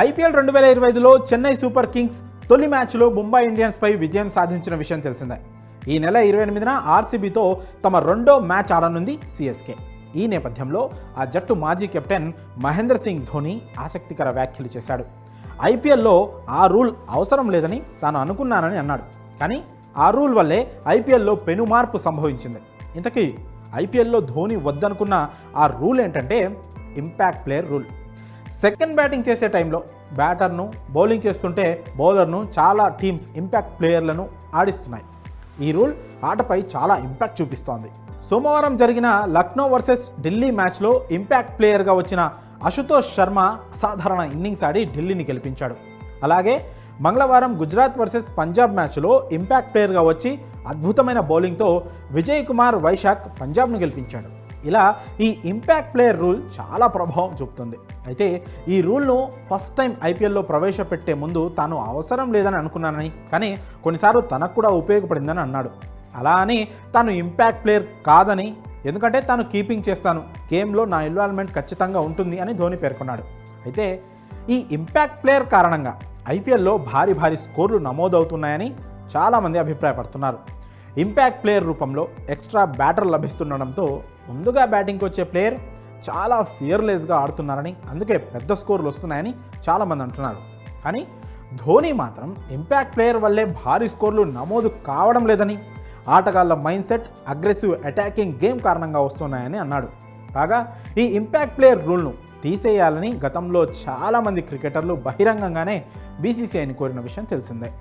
IPL రెండు వేల ఇరవై ఐదులో చెన్నై సూపర్ కింగ్స్ తొలి మ్యాచ్లో ముంబై ఇండియన్స్పై విజయం సాధించిన విషయం తెలిసిందే. ఈ నెల ఇరవై ఎనిమిదిన ఆర్సీబీతో తమ రెండో మ్యాచ్ ఆడనుంది సిఎస్కే. ఈ నేపథ్యంలో ఆ జట్టు మాజీ కెప్టెన్ మహేంద్ర సింగ్ ధోని ఆసక్తికర వ్యాఖ్యలు చేశాడు. ఐపీఎల్లో ఆ రూల్ అవసరం లేదని తాను అనుకున్నానని అన్నాడు. కానీ ఆ రూల్ వల్లే ఐపీఎల్లో పెను మార్పు సంభవించింది. ఇంతకీ ఐపీఎల్లో ధోని వద్దనుకున్న ఆ రూల్ ఏంటంటే impact player rule. Second batting చేసే టైంలో బ్యాటర్ను బౌలింగ్ చేస్తుంటే బౌలర్ను చాలా టీమ్స్ ఇంపాక్ట్ ప్లేయర్లను ఆడిస్తున్నాయి. ఈ రూల్ ఆటపై చాలా ఇంపాక్ట్ చూపిస్తోంది. సోమవారం జరిగిన లక్నో వర్సెస్ ఢిల్లీ మ్యాచ్లో ఇంపాక్ట్ ప్లేయర్గా వచ్చిన అశుతోష్ శర్మ అసాధారణ ఇన్నింగ్స్ ఆడి ఢిల్లీని గెలిపించాడు. అలాగే మంగళవారం గుజరాత్ వర్సెస్ పంజాబ్ మ్యాచ్లో ఇంపాక్ట్ ప్లేయర్గా వచ్చి అద్భుతమైన బౌలింగ్తో విజయ్ కుమార్ వైశాఖ్ పంజాబ్ను గెలిపించాడు. ఇలా ఈ ఇంపాక్ట్ ప్లేయర్ రూల్ చాలా ప్రభావం చూపుతుంది. అయితే ఈ రూల్ను ఫస్ట్ టైం ఐపీఎల్లో ప్రవేశపెట్టే ముందు తాను అవసరం లేదని అనుకున్నానని కానీ కొన్నిసార్లు తనకు కూడా ఉపయోగపడిందని అన్నాడు. అలా అని తాను ఇంపాక్ట్ ప్లేయర్ కాదని ఎందుకంటే తాను కీపింగ్ చేస్తాను. గేమ్లో నా ఇన్వాల్వ్మెంట్ ఖచ్చితంగా ఉంటుంది అని ధోని పేర్కొన్నాడు. అయితే ఈ ఇంపాక్ట్ ప్లేయర్ కారణంగా ఐపీఎల్లో భారీ భారీ స్కోర్లు నమోదవుతున్నాయని చాలామంది అభిప్రాయపడుతున్నారు. ఇంపాక్ట్ ప్లేయర్ రూపంలో ఎక్స్ట్రా బ్యాటర్ లభిస్తుండడంతో ముందుగా బ్యాటింగ్కి వచ్చే ప్లేయర్ చాలా ఫియర్లెస్గా ఆడుతున్నారని అందుకే పెద్ద స్కోర్లు వస్తున్నాయని చాలామంది అంటున్నారు. కానీ ధోని మాత్రం ఇంపాక్ట్ ప్లేయర్ వల్లే భారీ స్కోర్లు నమోదు కావడం లేదని ఆటగాళ్ళ mind set aggressive attacking game కారణంగా వస్తున్నాయని అన్నాడు. కాగా ఈ ఇంపాక్ట్ ప్లేయర్ రూల్ను తీసేయాలని గతంలో చాలామంది క్రికెటర్లు బహిరంగంగానే బీసీసీఐని కోరిన విషయం తెలిసిందే.